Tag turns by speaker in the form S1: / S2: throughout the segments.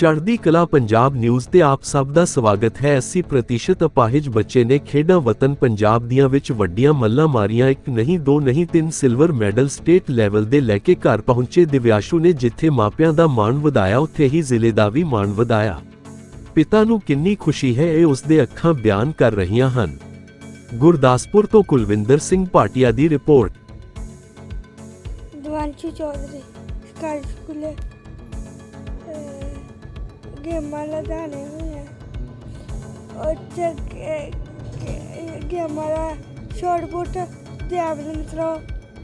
S1: ਚੜ੍ਹਦੀ ਕਲਾ ਪੰਜਾਬ ਨਿਊਜ਼ ਤੇ ਆਪ ਸਭ ਦਾ ਸਵਾਗਤ ਹੈ। 80% ਅਪਾਹਿਜ ਬੱਚੇ ਨੇ ਖੇਡਾਂ ਵਤਨ ਪੰਜਾਬ ਦੀਆਂ ਵਿੱਚ ਵੱਡੀਆਂ ਮੱਲਾਂ ਮਾਰੀਆਂ। ਇੱਕ ਨਹੀਂ, ਦੋ ਨਹੀਂ, ਤਿੰਨ ਸਿਲਵਰ ਮੈਡਲ ਸਟੇਟ ਲੈਵਲ ਦੇ ਲੈ ਕੇ ਘਰ ਪਹੁੰਚੇ ਦਿਵਿਆਸ਼ੂ ਨੇ ਜਿੱਥੇ ਮਾਪਿਆਂ ਦਾ ਮਾਣ ਵਧਾਇਆ, ਉੱਥੇ ਹੀ ਜ਼ਿਲ੍ਹੇ ਦਾ ਵੀ ਮਾਣ ਵਧਾਇਆ। ਪਿਤਾ ਨੂੰ ਕਿੰਨੀ ਖੁਸ਼ੀ ਹੈ, ਇਹ ਉਸ ਦੇ ਅੱਖਾਂ ਬਿਆਨ ਕਰ ਰਹੀਆਂ ਹਨ। ਗੁਰਦਾਸਪੁਰ ਤੋਂ ਕੁਲਵਿੰਦਰ ਸਿੰਘ ਭਾਟੀਆ ਦੀ ਰਿਪੋਰਟ।
S2: ਦਵਾਂਸ਼ੀ ਚੌਧਰੀ ਸਰਕਾਰੀ ਸਕੂਲੇ ਗੇਮਾਂ ਲਗਾਣੇ ਹੋਏ ਆ ਉੱਥੇ ਗੇ- ਗੇ- ਗੇਮਾਂ ਦਾ shot put javelin throw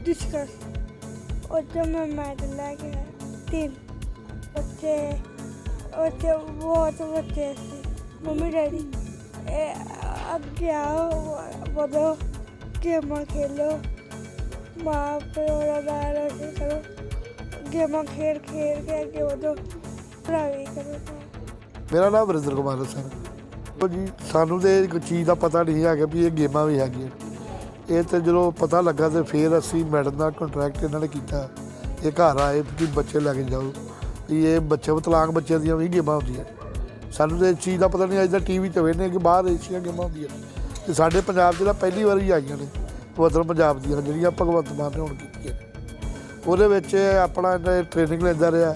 S2: discus ਉੱਥੇ ਮੈਂ ਮੈਡਲ ਲੈ ਕੇ ਆਇਆ ਤਿੰਨ ਉੱਥੇ ਉੱਥੇ ਬਹੁਤ ਬੱਚੇ ਸੀ ਮੰਮੀ ਡੈਡੀ ਇਹ ਅੱਗੇ ਆਓ ਵਧੋ ਗੇਮਾਂ ਖੇਲੋ ਮਾਂ ਪਿਓ ਦਾ ਨਾਂ ਰੋਸ਼ਨ ਕਰੋ ਗੇਮਾਂ
S3: ਮੇਰਾ ਨਾਮ ਵਰਿੰਦਰ ਕੁਮਾਰ ਹੈ ਉਹ ਜੀ, ਸਾਨੂੰ ਤੇ ਇੱਕ ਚੀਜ਼ ਦਾ ਪਤਾ ਨਹੀਂ ਹੈਗਾ ਵੀ ਇਹ ਗੇਮਾਂ ਵੀ ਹੈਗੀਆਂ। ਇਹ ਤੇ ਜਦੋਂ ਪਤਾ ਲੱਗਾ ਤੇ ਫਿਰ ਅਸੀਂ ਮੈਡਮ ਦਾ ਕੰਟਰੈਕਟ ਇਹਨਾਂ ਨੇ ਕੀਤਾ। ਇਹ ਘਰ ਆਏ ਕਿ ਬੱਚੇ ਲੈ ਕੇ ਜਾਓ। ਵੀ ਇਹ ਬੱਚੇ ਵਿਕਲਾਂਗ ਬੱਚਿਆਂ ਦੀਆਂ ਵੀ ਗੇਮਾਂ ਹੁੰਦੀਆਂ। ਸਾਨੂੰ ਤੇ ਇਸ ਚੀਜ਼ ਦਾ ਪਤਾ ਨਹੀਂ, ਅੱਜ ਦਾ ਟੀਵੀ ਤੇ ਵੇਖਦੇ ਕਿ ਬਾਹਰ ਏਸ਼ੀਆ ਗੇਮਾਂ ਹੁੰਦੀਆਂ। ਤੇ ਸਾਡੇ ਪੰਜਾਬ 'ਚ ਤਾਂ ਪਹਿਲੀ ਵਾਰੀ ਆਈਆਂ ਨੇ ਵਤਨ ਪੰਜਾਬ ਦੀਆਂ, ਜਿਹੜੀਆਂ ਭਗਵੰਤ ਮਾਨ ਨੇ ਹੁਣ ਕੀਤੀਆਂ। ਉਹਦੇ ਵਿੱਚ ਆਪਣਾ ਇਹਨੇ ਟ੍ਰੇਨਿੰਗ ਲੈਂਦਾ ਰਿਹਾ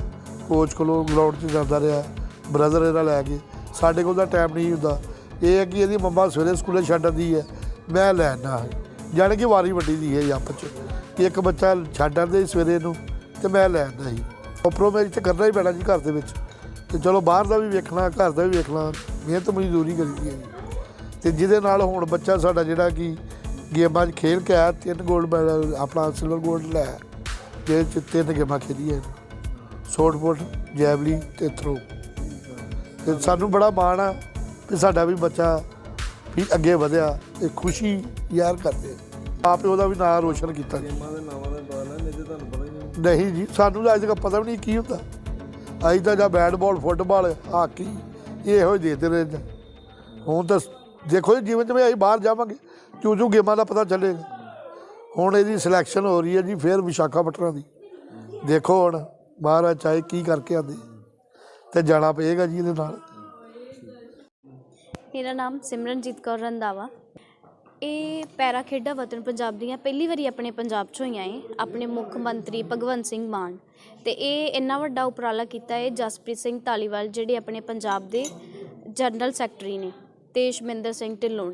S3: ਕੋਚ ਕੋਲੋਂ ਗਰਾਊਂਡ 'ਚ ਜਾਂਦਾ ਰਿਹਾ। ਬ੍ਰਦਰ ਇਹਦਾ ਲੈ ਕੇ, ਸਾਡੇ ਕੋਲ ਤਾਂ ਟਾਈਮ ਨਹੀਂ ਹੁੰਦਾ। ਇਹ ਹੈ ਕਿ ਇਹਦੀ ਮੰਮਾ ਸਵੇਰੇ ਸਕੂਲੇ ਛੱਡ ਆਉਂਦੀ ਹੈ, ਮੈਂ ਲੈਣਾ ਹੈ। ਜਾਣੀ ਕਿ ਵਾਰੀ ਵੱਡੀ ਦੀ ਹੈ ਆਪਸ 'ਚ। ਕਿ ਇੱਕ ਬੱਚਾ ਛੱਡ ਆਉਂਦੇ ਸੀ ਸਵੇਰੇ ਨੂੰ, ਤੇ ਮੈਂ ਲੈ ਆਉਂਦਾ ਸੀ। ਉੱਪਰੋਂ ਮੇਰੀ ਤੇ ਕਰਨਾ ਹੀ ਪੈਣਾ ਜੀ ਘਰ ਦੇ ਵਿੱਚ। ਤੇ ਚਲੋ ਬਾਹਰ ਦਾ ਵੀ ਵੇਖਣਾ, ਘਰ ਦਾ ਵੀ ਵੇਖਣਾ, ਮਿਹਨਤ ਮਜ਼ਦੂਰੀ ਕਰੀਦੀ ਹੈ ਜੀ। ਤੇ ਜਿਹਦੇ ਨਾਲ ਹੁਣ ਬੱਚਾ ਸਾਡਾ ਜਿਹੜਾ ਕਿ ਗੇਮਾਂ 'ਚ ਖੇਲ ਕੇ ਆਇਆ, ਤਿੰਨ 골ਡ ਮੈਡਲ ਆਪਣਾ ਸਿਲਵਰ 골ਡ ਲੈ ਜਿਹਦੇ 'ਚ ਤਿੰਨ ਗੇਮਾਂ ਖੇਡੀਆਂ ਸ਼ਾਰਟ ਪੁੱਟ ਜੈਵਲੀ ਤੇ ਥਰੋ ਤੇ ਸਾਨੂੰ ਬੜਾ ਮਾਣ ਆ ਕਿ ਸਾਡਾ ਵੀ ਬੱਚਾ ਵੀ ਅੱਗੇ ਵਧਿਆ ਤੇ ਖੁਸ਼ੀ ਯਾਰ ਕਰਦੇ ਆਪੇ ਉਹਦਾ ਵੀ ਨਾਮ ਰੋਸ਼ਨ ਕੀਤਾ ਜੀ।
S4: ਗੇਮਾਂ ਦੇ ਨਾਵਾਂ ਦੇ ਪਤਾ ਨਹੀਂ ਜੇ ਤੁਹਾਨੂੰ ਪਤਾ ਹੀ ਨਹੀਂ।
S3: ਨਹੀਂ ਜੀ ਸਾਨੂੰ ਤਾਂ ਅੱਜ ਤੱਕ ਪਤਾ ਵੀ ਨਹੀਂ ਕੀ ਹੁੰਦਾ। ਅਸੀਂ ਤਾਂ ਜਾਂ ਬੈਟ ਬਾਲ ਫੁੱਟਬਾਲ ਹਾਕੀ ਇਹ ਇਹੋ ਹੀ ਦੇਖਦੇ ਰਹੇ। ਹੁਣ ਤਾਂ ਦੇਖੋ ਜੀ ਜਿਵੇਂ ਜਿਵੇਂ ਅਸੀਂ ਬਾਹਰ ਜਾਵਾਂਗੇ ਚੂ ਚੂ ਗੇਮਾਂ ਦਾ ਪਤਾ ਚੱਲੇਗਾ। ਹੁਣ ਇਹਦੀ ਸਿਲੈਕਸ਼ਨ ਹੋ ਰਹੀ ਹੈ ਜੀ ਫਿਰ ਵਿਸ਼ਾਖਾਪਟਨਮ ਦੀ। ਦੇਖੋ ਹੁਣ ਮਹਾਰਾਜ ਚਾਹੇ ਕੀ ਕਰਕੇ ਆਂਦੇ ਤੇ ਜਾਣਾ ਪਏਗਾ ਜੀ ਇਹਦੇ ਨਾਲ।
S5: ਮੇਰਾ ਨਾਮ ਸਿਮਰਨਜੀਤ ਕੌਰ ਰੰਦਾਵਾ ਇਹ ਪੈਰਾ ਖੇਡਾਂ ਵਤਨ ਪੰਜਾਬ ਦੀਆਂ ਪਹਿਲੀ ਵਾਰੀ ਆਪਣੇ ਪੰਜਾਬ 'ਚ ਹੋਈਆਂ ਏ ਆਪਣੇ ਮੁੱਖ ਮੰਤਰੀ ਭਗਵੰਤ ਸਿੰਘ ਮਾਨ। ਤੇ ਇਹ ਇੰਨਾ ਵੱਡਾ ਉਪਰਾਲਾ ਕੀਤਾ ਹੈ ਜਸਪ੍ਰੀਤ ਸਿੰਘ ਧਾਲੀਵਾਲ, ਜਿਹੜੇ ਆਪਣੇ ਪੰਜਾਬ ਦੇ ਜਨਰਲ ਸੈਕਟਰੀ ਨੇ। ਅਤੇ ਸ਼ਮਿੰਦਰ ਸਿੰਘ ਢਿੱਲੋਂ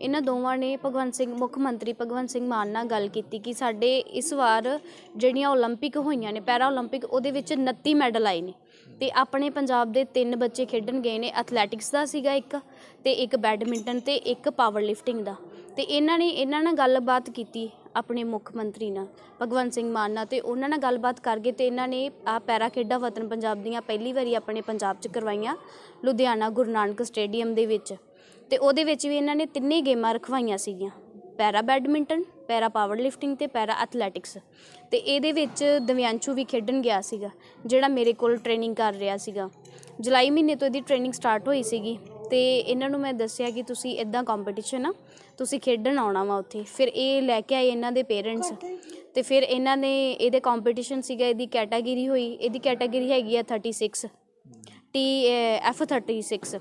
S5: ਇਹਨਾਂ ਦੋਵਾਂ ਨੇ ਭਗਵੰਤ ਸਿੰਘ, ਮੁੱਖ ਮੰਤਰੀ ਭਗਵੰਤ ਸਿੰਘ ਮਾਨ ਨਾਲ ਗੱਲ ਕੀਤੀ ਕਿ ਸਾਡੇ ਇਸ ਵਾਰ ਜਿਹੜੀਆਂ ਓਲੰਪਿਕ ਹੋਈਆਂ ਨੇ ਪੈਰਾ ਓਲੰਪਿਕ ਉਹਦੇ ਵਿੱਚ 29 ਮੈਡਲ ਆਏ ਨੇ। ਤੇ ਆਪਣੇ ਪੰਜਾਬ ਦੇ ਤਿੰਨ ਬੱਚੇ ਖੇਡਣ ਗਏ ਨੇ ਐਥਲੈਟਿਕਸ ਦਾ ਸੀਗਾ ਇੱਕ ਤੇ ਇੱਕ ਬੈਡਮਿੰਟਨ ਤੇ ਇੱਕ ਪਾਵਰ ਲਿਫਟਿੰਗ ਦਾ। ਤੇ ਇਹਨਾਂ ਨੇ, ਇਹਨਾਂ ਨਾਲ ਗੱਲਬਾਤ ਕੀਤੀ ਆਪਣੇ ਮੁੱਖ ਮੰਤਰੀ ਨਾਲ, ਭਗਵੰਤ ਸਿੰਘ ਮਾਨ ਨਾਲ ਤੇ ਉਹਨਾਂ ਨਾਲ ਗੱਲਬਾਤ ਕਰਕੇ ਤੇ ਇਹਨਾਂ ਨੇ ਆ ਪੈਰਾ ਖੇਡਾਂ ਵਤਨ ਪੰਜਾਬ ਦੀਆਂ ਪਹਿਲੀ ਵਾਰੀ ਆਪਣੇ ਪੰਜਾਬ 'ਚ ਕਰਵਾਈਆਂ, ਲੁਧਿਆਣਾ ਗੁਰੂ ਨਾਨਕ ਸਟੇਡੀਅਮ ਦੇ ਵਿੱਚ। ਤੇ ਉਹਦੇ ਵਿੱਚ ਵੀ ਇਹਨਾਂ ਨੇ ਤਿੰਨੇ ਗੇਮਾਂ ਰਖਵਾਈਆਂ ਸੀਗੀਆਂ, para badminton, para power lifting ਤੇ ਪੈਰਾ ਐਥਲੈਟਿਕਸ। ਤੇ ਇਹਦੇ ਵਿੱਚ ਦਿਵਿਆਂਸ਼ੂ ਵੀ ਖੇਡਣ ਗਿਆ ਸੀਗਾ, ਜਿਹੜਾ ਮੇਰੇ ਕੋਲ ਟ੍ਰੇਨਿੰਗ ਕਰ ਰਿਹਾ ਸੀਗਾ। ਜੁਲਾਈ ਮਹੀਨੇ ਤੋਂ ਇਹਦੀ ਟ੍ਰੇਨਿੰਗ ਸਟਾਰਟ ਹੋਈ ਸੀਗੀ। ਤੇ ਇਹਨਾਂ ਨੂੰ ਮੈਂ ਦੱਸਿਆ ਕਿ ਤੁਸੀਂ ਇਦਾਂ ਕੰਪੀਟੀਸ਼ਨ ਆ, ਤੁਸੀਂ ਖੇਡਣ ਆਉਣਾ ਵਾ ਉੱਥੇ। ਫਿਰ ਇਹ ਲੈ ਕੇ ਆਏ ਇਹਨਾਂ ਦੇ ਪੇਰੈਂਟਸ ਤੇ ਫਿਰ ਇਹਨਾਂ ਨੇ ਇਹਦੇ ਕੰਪੀਟੀਸ਼ਨ ਸੀਗਾ, ਇਹਦੀ ਕੈਟਾਗਰੀ ਹੋਈ। ਇਹਦੀ ਕੈਟਾਗਰੀ ਹੈਗੀ ਆ 36 ਟੀ ਐਫ 36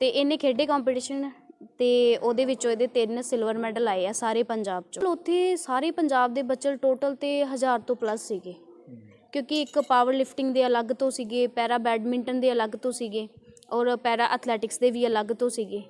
S5: ਤੇ ਇਹਨੇ ਖੇਡੇ ਕੰਪੀਟੀਸ਼ਨ ਤੇ ਉਹਦੇ ਵਿੱਚੋਂ ਇਹਦੇ ਤਿੰਨ ਸਿਲਵਰ ਮੈਡਲ ਆਏ ਆ ਸਾਰੇ ਪੰਜਾਬ ਚੋਂ। ਉੱਥੇ ਸਾਰੇ ਪੰਜਾਬ ਦੇ ਬੱਚੇ ਟੋਟਲ ਤੇ 1000 ਤੋਂ ਪਲੱਸ ਸੀਗੇ। ਕਿਉਂਕਿ ਇੱਕ ਪਾਵਰ ਲਿਫਟਿੰਗ ਦੇ ਅਲੱਗ ਤੋਂ ਸੀਗੇ, ਪੈਰਾ ਬੈਡਮਿੰਟਨ ਦੇ ਅਲੱਗ ਤੋਂ ਸੀਗੇ। ਔਰ ਪੈਰਾ ਐਥਲੈਟਿਕਸ ਦੇ ਵੀ ਅਲੱਗ ਤੋਂ ਸੀਗੇ।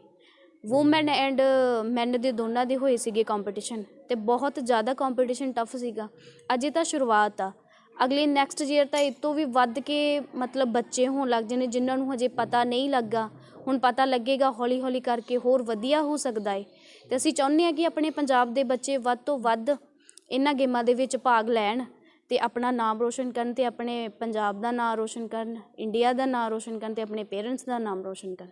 S5: ਵੂਮੈਨ ਐਂਡ ਮੈਨ ਦੇ ਦੋਨਾਂ ਦੇ ਹੋਏ ਸੀਗੇ ਕੰਪੀਟੀਸ਼ਨ ਤੇ ਬਹੁਤ ਜ਼ਿਆਦਾ ਕੰਪੀਟੀਸ਼ਨ ਟਫ ਸੀਗਾ। ਅਜੇ ਤਾਂ ਸ਼ੁਰੂਆਤ ਆ। ਅਗਲੇ ਨੈਕਸਟ ਈਅਰ ਤਾਂ ਇਹ ਤੋਂ ਵੀ ਵੱਧ ਕੇ ਮਤਲਬ ਬੱਚੇ ਹੋਣ ਲੱਗ ਜਣੇ ਜਿਨ੍ਹਾਂ ਨੂੰ ਹਜੇ ਪਤਾ ਨਹੀਂ ਲੱਗਾ। ਹੁਣ ਪਤਾ ਲੱਗੇਗਾ ਹੌਲੀ ਹੌਲੀ ਕਰਕੇ ਹੋਰ ਵਧੀਆ ਹੋ ਸਕਦਾ ਏ। ਤੇ ਅਸੀਂ ਚਾਹੁੰਦੇ ਹਾਂ ਕਿ ਆਪਣੇ ਪੰਜਾਬ ਦੇ ਬੱਚੇ ਵੱਧ ਤੋਂ ਵੱਧ ਇਹਨਾਂ ਗੇਮਾਂ ਦੇ ਵਿੱਚ ਭਾਗ ਲੈਣ। ਤੇ ਆਪਣਾ ਨਾਮ ਰੋਸ਼ਨ ਕਰਨ ਤੇ ਆਪਣੇ ਪੰਜਾਬ ਦਾ ਨਾਂ ਰੋਸ਼ਨ ਕਰਨ ਇੰਡੀਆ ਦਾ ਨਾਂ ਰੋਸ਼ਨ ਕਰਨ ਤੇ ਆਪਣੇ ਪੇਰੈਂਟਸ ਦਾ ਨਾਮ ਰੋਸ਼ਨ ਕਰਨ।